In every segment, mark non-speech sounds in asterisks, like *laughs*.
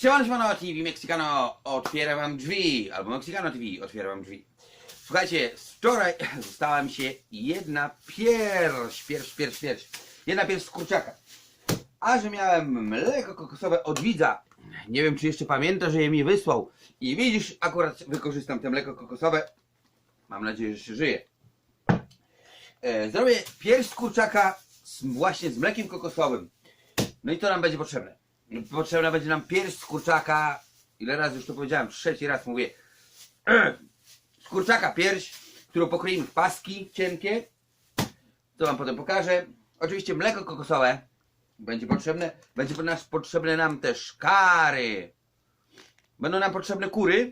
Siemano, siemano TV, Mexicano otwiera wam drzwi, albo Mexicano TV otwiera wam drzwi. Słuchajcie, wczoraj *clears throat* została mi się jedna pierś, pierś, pierś, pierś, jedna pierś z kurczaka. A że miałem mleko kokosowe od widza, nie wiem czy jeszcze pamięta, że je mi wysłał. I widzisz, akurat wykorzystam te mleko kokosowe. Mam nadzieję, że się żyje. E, zrobię pierś z kurczaka właśnie z mlekiem kokosowym. No i to nam będzie potrzebne. Potrzebna będzie nam pierś z kurczaka. Ile razy już to powiedziałem? Trzeci raz mówię. *clears throat* Z kurczaka pierś, którą pokroimy w paski cienkie. To wam potem pokażę. Oczywiście mleko kokosowe będzie potrzebne. Będzie nas potrzebne nam też kary. Będą nam potrzebne kury.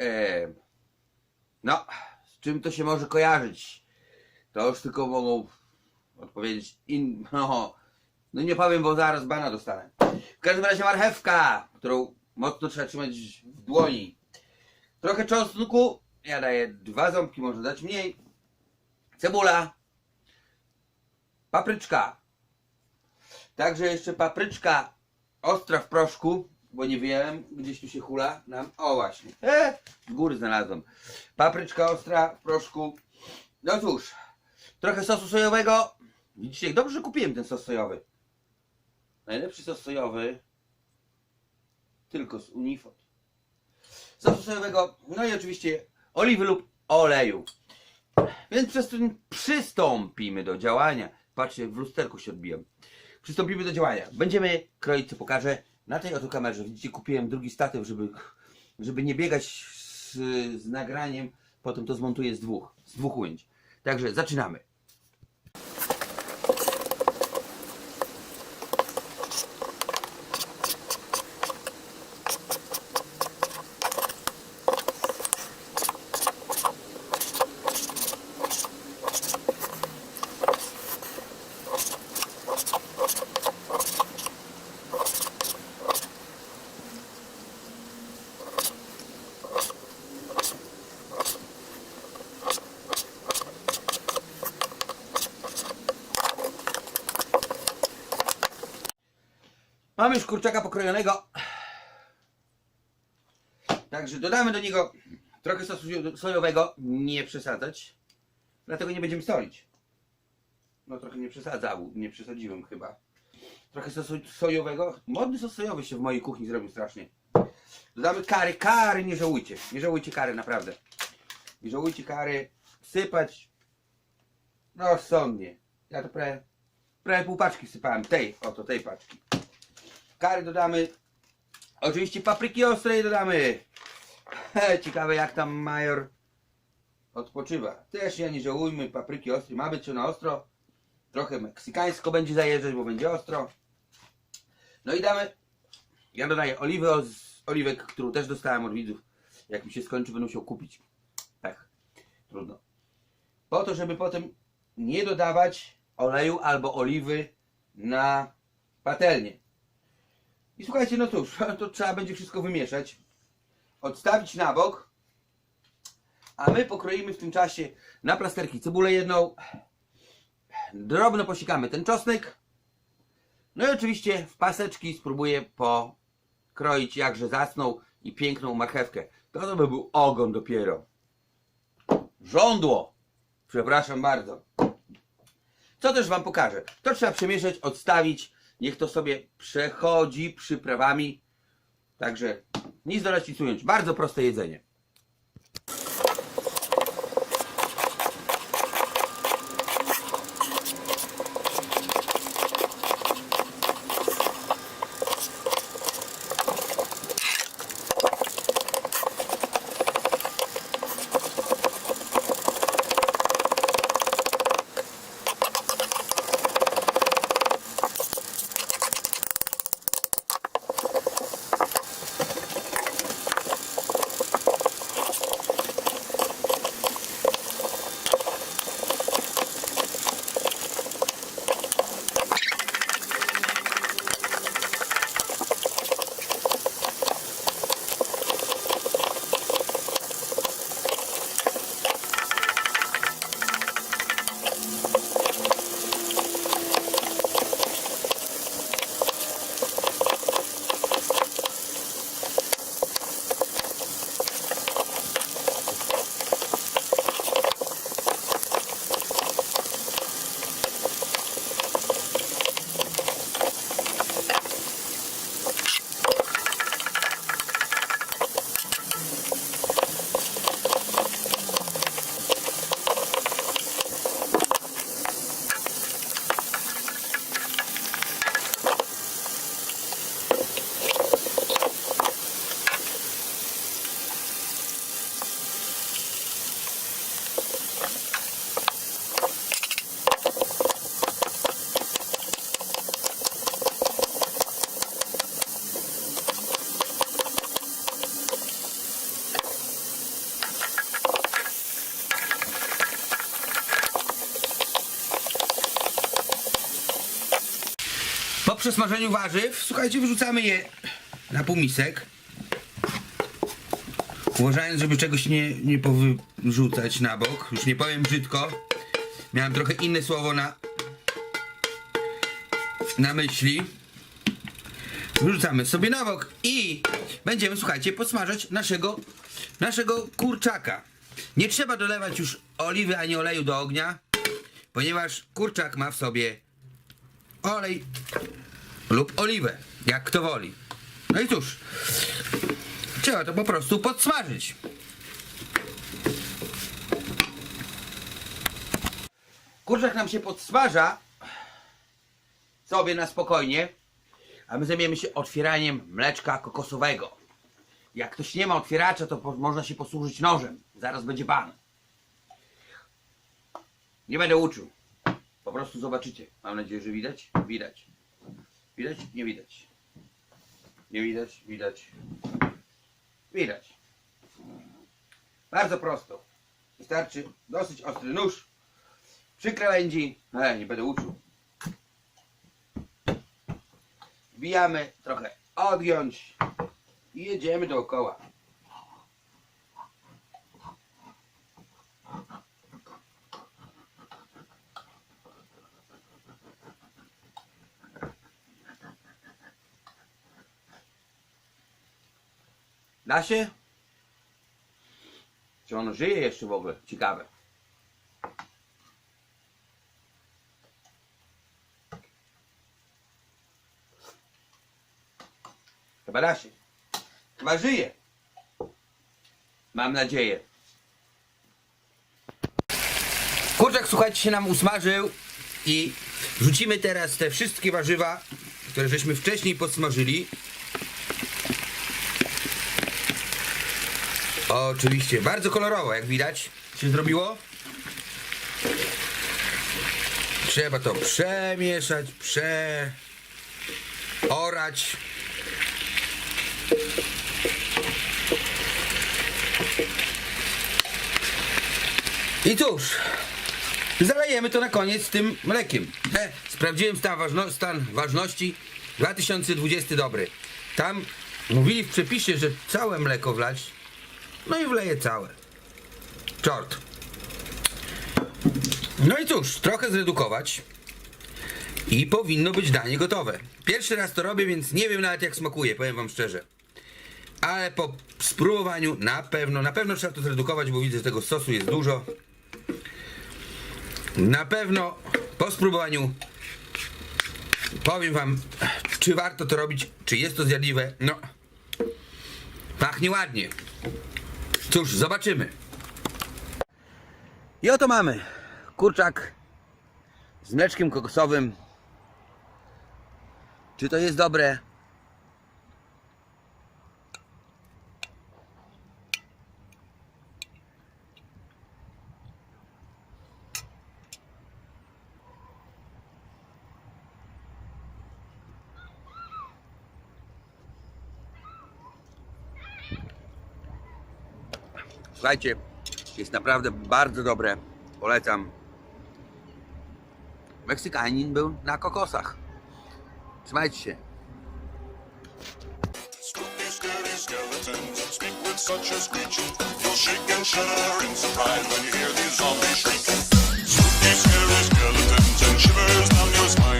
E, no, z czym to się może kojarzyć? To już tylko mogą odpowiedzieć in... *laughs* No, no nie powiem, bo zaraz bana dostanę. W każdym razie marchewka, którą mocno trzeba trzymać w dłoni. Trochę czosnku, ja daję dwa ząbki, może dać mniej. Cebula. Papryczka. Także jeszcze papryczka ostra w proszku, bo nie wiem, gdzieś tu się hula nam. O właśnie, e, z góry znalazłem. Papryczka ostra w proszku. No cóż, trochę sosu sojowego. Widzicie, dobrze że kupiłem ten sos sojowy. Najlepszy sos sojowy tylko z Unifot. Sosu sojowego, no i oczywiście oliwy lub oleju. Więc przez przystąpimy do działania. Patrzcie, w lusterku się odbiłem. Przystąpimy do działania. Będziemy kroić, co pokażę. Na tej oto kamerze, widzicie, kupiłem drugi statyw, żeby, żeby nie biegać z, z nagraniem. Potem to zmontuję z dwóch, z dwóch ujęć. Także zaczynamy. Mamy już kurczaka pokrojonego. Także dodamy do niego trochę sosu sojowego, nie przesadzać. Dlatego nie będziemy solić. No trochę nie przesadzał, nie przesadziłem chyba. Trochę sosu sojowego. Modny sos sojowy się w mojej kuchni zrobił strasznie. Dodamy kary, kary nie żałujcie. Nie żałujcie kary, naprawdę. Nie żałujcie kary. Sypać no rozsądnie. Ja to prawie, prawie pół paczki sypałem. Tej, oto tej paczki. Kary dodamy. Oczywiście papryki ostrej dodamy. Ciekawe jak tam major odpoczywa. Też ja nie żałujmy papryki ostrej. Ma być na ostro. Trochę meksykańsko będzie zajeżdżać, bo będzie ostro. No i damy. Ja dodaję oliwę z oliwek, którą też dostałem od widzów. Jak mi się skończy, będę musiał kupić. Tak. Trudno. Po to, żeby potem nie dodawać oleju albo oliwy na patelnię. I słuchajcie, no cóż, *laughs* to trzeba będzie wszystko wymieszać, odstawić na bok, a my pokroimy w tym czasie na plasterki cebulę jedną, drobno posikamy ten czosnek, no i oczywiście w paseczki spróbuję pokroić jakże zacną i piękną marchewkę. To, to by był ogon dopiero. Żądło! Przepraszam bardzo. Co też Wam pokażę? To trzeba przemieszać, odstawić. Niech to sobie przechodzi przyprawami. Także nic dodać, nic ująć. Bardzo proste jedzenie. Przesmażeniu warzyw, słuchajcie, wyrzucamy je na półmisek. Uważając, żeby czegoś nie, nie powyrzucać na bok. Już nie powiem brzydko. Miałem trochę inne słowo na, na myśli. Wyrzucamy sobie na bok i będziemy, słuchajcie, podsmażać naszego, naszego kurczaka. Nie trzeba dolewać już oliwy ani oleju do ognia, ponieważ kurczak ma w sobie olej lub oliwę, jak kto woli. No i cóż, trzeba to po prostu podsmażyć. Kurczak nam się podsmaża sobie na spokojnie, a my zajmiemy się otwieraniem mleczka kokosowego. Jak ktoś nie ma otwieracza, to po, można się posłużyć nożem. Zaraz będzie pan. Nie będę uczył. Po prostu zobaczycie. Mam nadzieję, że widać. Widać. Widać? Nie widać. Nie widać? Widać. Widać. Bardzo prosto. Wystarczy dosyć ostry nóż przy krawędzi. E, nie będę uczył. Wbijamy, trochę odgiąć i jedziemy dookoła. Da się? Czy ono żyje jeszcze w ogóle? Ciekawe. Chyba da się. Chyba żyje. Mam nadzieję. Kurczak, słuchajcie, się nam usmażył i rzucimy teraz te wszystkie warzywa, które żeśmy wcześniej podsmażyli. Oczywiście, bardzo kolorowo, jak widać, się zrobiło. Trzeba to przemieszać, przeorać. I cóż, zalejemy to na koniec tym mlekiem. E, sprawdziłem stan, ważno, stan ważności 2020 dobry. Tam mówili w przepisie, że całe mleko wlać. No i wleję całe. Czort. No i cóż, trochę zredukować. I powinno być danie gotowe. Pierwszy raz to robię, więc nie wiem nawet jak smakuje, powiem wam szczerze. Ale po spróbowaniu na pewno, na pewno trzeba to zredukować, bo widzę, że tego sosu jest dużo. Na pewno po spróbowaniu powiem wam, czy warto to robić, czy jest to zjadliwe. No, pachnie ładnie. Cóż, zobaczymy. I oto mamy kurczak z mleczkiem kokosowym. Czy to jest dobre? Słuchajcie, jest naprawdę bardzo dobre. Polecam. Meksykanin był na kokosach. Trzymajcie się. Spooky, scary skeletons and shivers down your.